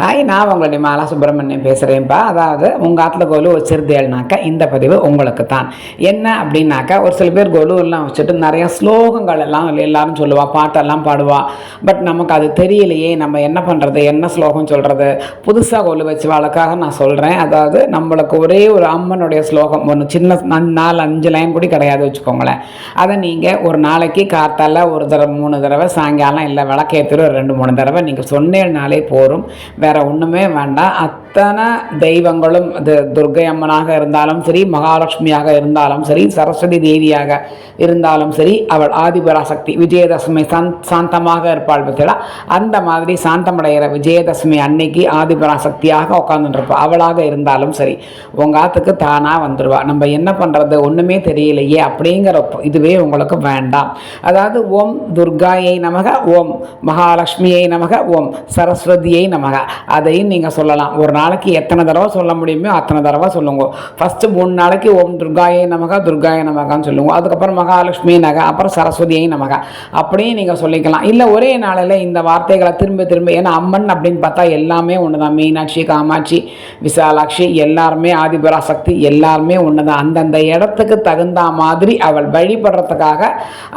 Hi நான் உங்களுடைய மாலா சுப்பிரமணியம் பேசுகிறேன்ப்பா அதாவது உங்கள் ஆற்றுல கொலு வச்சிருந்தேன்னாக்கா இந்த பதிவு உங்களுக்கு தான் என்ன அப்படின்னாக்கா ஒரு சில பேர் கொலுவெல்லாம் வச்சுட்டு நிறைய ஸ்லோகங்கள் எல்லாம் எல்லாரும் சொல்லுவா பாட்டெல்லாம் பாடுவா. பட் நமக்கு அது தெரியலையே நம்ம என்ன பண்ணுறது என்ன ஸ்லோகம் சொல்கிறது புதுசாக கொலு வச்சு வழக்காக நான் சொல்கிறேன் அதாவது நம்மளுக்கு ஒரே ஒரு அம்மனுடைய ஸ்லோகம் ஒன்று சின்ன நாலு அஞ்சு லைன் கூட கிடையாது வச்சுக்கோங்களேன். அதை நீங்கள் ஒரு நாளைக்கு காத்தால ஒரு தடவை மூணு தடவை சாயங்காலம் இல்லை விளக்கேற்றுற ரெண்டு மூணு தடவை நீங்கள் சொன்னேன்னாலே போரும் வேற ஒன்றுமே வேண்டாம். அத்தனை தெய்வங்களும் அது துர்க்கை அம்மனாக இருந்தாலும் சரி மகாலட்சுமியாக இருந்தாலும் சரி சரஸ்வதி தேவியாக இருந்தாலும் சரி அவள் ஆதிபராசக்தி விஜயதசமி சாந் சாந்தமாக இருப்பாள் பத்தியா அந்த மாதிரி சாந்தமடைகிற விஜயதசமி அன்னைக்கு ஆதிபராசக்தியாக உட்காந்துருப்பா அவளாக இருந்தாலும் சரி உங்கள் ஆத்துக்கு தானாக வந்துடுவா நம்ம என்ன பண்ணுறது ஒன்றுமே தெரியலையே அப்படிங்கிற இதுவே உங்களுக்கு வேண்டாம். அதாவது ஓம் துர்காயை நமக ஓம் மகாலட்சுமியை நமக ஓம் சரஸ்வதியை நமக. அதையும் நீங்கள் சொல்லலாம். ஒரு நாளைக்கு எத்தனை தடவை சொல்ல முடியுமோ அத்தனை தடவை சொல்லுங்க. ஃபஸ்ட்டு மூணு நாளைக்கு ஓம் துர்காயை நமக துர்காயை நமகான்னு சொல்லுங்க. அதுக்கப்புறம் மகாலட்சுமி நக அப்புறம் சரஸ்வதியை நமக. அப்படியும் நீங்கள் சொல்லிக்கலாம். இல்லை ஒரே நாளில் இந்த வார்த்தைகளை திரும்ப திரும்ப ஏன்னா அம்மன் அப்படின்னு பார்த்தா எல்லாமே ஒன்று தான் மீனாட்சி காமாட்சி விசாலாட்சி எல்லாருமே ஆதிபராசக்தி எல்லாருமே ஒன்று தான் அந்தந்த இடத்துக்கு தகுந்த மாதிரி அவள் வழிபடுறதுக்காக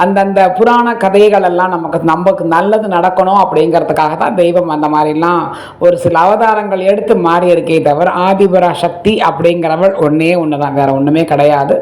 அந்தந்த புராண கதைகள் எல்லாம் நமக்கு நமக்கு நல்லது நடக்கணும் அப்படிங்கிறதுக்காக தான் தெய்வம் அந்த மாதிரிலாம் ஒரு சில அவதாரங்கள் எடுத்து மாறி இருக்கே தவிர ஆதிபரா சக்தி அப்படிங்கிறவள் ஒன்றே ஒன்று தான் வேறு ஒன்றுமே கிடையாது.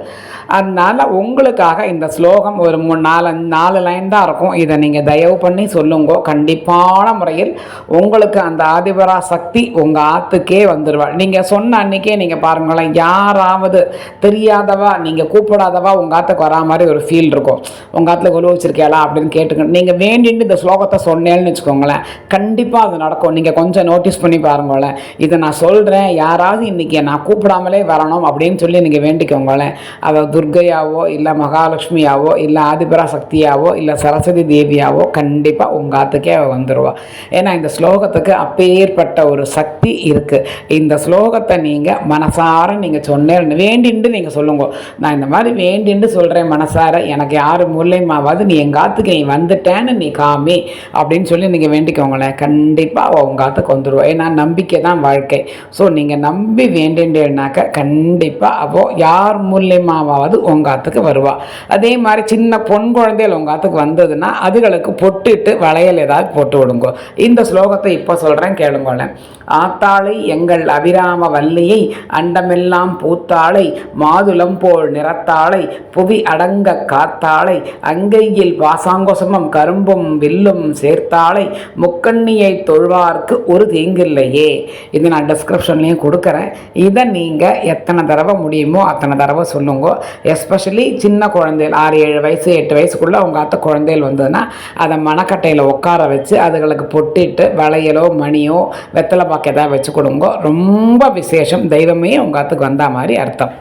அதனால உங்களுக்காக இந்த ஸ்லோகம் ஒரு மூணு நாலு நாலு லைன் தான் இருக்கும். இதை நீங்கள் தயவு பண்ணி சொல்லுங்க. கண்டிப்பான முறையில் உங்களுக்கு அந்த ஆதிபரா சக்தி உங்கள் ஆத்துக்கே வந்துடுவாள் நீங்கள் சொன்ன அன்னைக்கே நீங்கள் பாருங்களேன் யாராவது தெரியாதவா நீங்கள் கூப்பிடாதவா உங்கள் ஆத்துக்கு வரா மாதிரி ஒரு ஃபீல் இருக்கும். உங்கள் ஆற்றுல கொலு வச்சிருக்கேளா அப்படின்னு கேட்டுக்கணும். நீங்கள் வேண்டிட்டு இந்த ஸ்லோகத்தை சொன்னேன்னு வச்சுக்கோங்களேன் கண்டிப்பாக அது நடக்கும். நீங்கள் கொஞ்சம் நோட்டீஸ் பண்ணி பாருங்களேன் இதை நான் சொல்கிறேன் யாராவது இன்றைக்கி நான் கூப்பிடாமலே வரணும் அப்படின்னு சொல்லி நீங்கள் வேண்டிக்கோங்களேன் அதை துர்கையாவோ இல்லை மகாலட்சுமியாவோ இல்லை ஆதிபரா சக்தியாவோ இல்லை சரஸ்வதி தேவியாவோ கண்டிப்பாக உங்கள் ஆத்துக்கே அவள் வந்துடுவா ஏன்னா இந்த ஸ்லோகத்துக்கு அப்பேற்பட்ட ஒரு சக்தி இருக்குது இந்த ஸ்லோகத்தை நீங்கள் மனசார நீங்கள் சொன்னேன் வேண்டின்ட்டு நீங்கள் சொல்லுங்க. நான் இந்த மாதிரி வேண்டின்ட்டு சொல்கிறேன் மனசார. எனக்கு யார் மூலியமாவது நீ எங்கள் ஆத்துக்கு நீ வந்துட்டேன்னு நீ காமி அப்படின்னு சொல்லி நீங்கள் வேண்டிக்கோங்களேன் கண்டிப்பாக உங்கள் ஆத்துக்கு வந்துடுவா ஏன்னா நம்பிக்கை தான் வாழ்க்கை. ஸோ நீங்கள் நம்பி வேண்டின்றேனாக்க கண்டிப்பாக அப்போது யார் மூலியமாவது உங்கள் ஆத்துக்கு வருவா. அதே மாதிரி சின்ன பொன் குழந்தைகள் உங்கள் ஆத்துக்கு வந்ததுன்னா அதுகளுக்கு பொட்டுட்டு வளையல் ஏதாவது போட்டு விடுங்க. இந்த ஸ்லோகத்தை இப்போ சொல்கிறேன் கேளுங்களேன் ஆத்தாளை எங்கள் அபிராம வல்லியை அண்டமெல்லாம் பூத்தாளை மாதுளம் போல் நிறத்தாளை புவி அடங்க காத்தாளை அங்கையில் வாசாங்கோசமும் கரும்பும் வில்லும் சேர்த்தாளை முக்கண்ணியை தொழ்வார்க்கு ஒரு தீங்கில்லையே. இது நான் டிஸ்கிரிப்ஷன்லேயும் கொடுக்குறேன். இதை நீங்கள் எத்தனை தடவை முடியுமோ அத்தனை தடவை சொல்லுங்க. எஸ்பெஷலி சின்ன குழந்தைகள் ஆறு ஏழு வயசு எட்டு வயசுக்குள்ளே அவங்க அத்தை குழந்தைகள் வந்ததுன்னா அதை மணக்கட்டையில் உட்கார வச்சு அதுகளுக்கு பொட்டிட்டு வளையலோ மணியோ வெத்தலை பாக்கு ஏதாவது வச்சு கொடுங்க. ரொம்ப விசேஷம். தெய்வமே உங்கள் அத்துக்கு வந்த மாதிரி அர்த்தம்.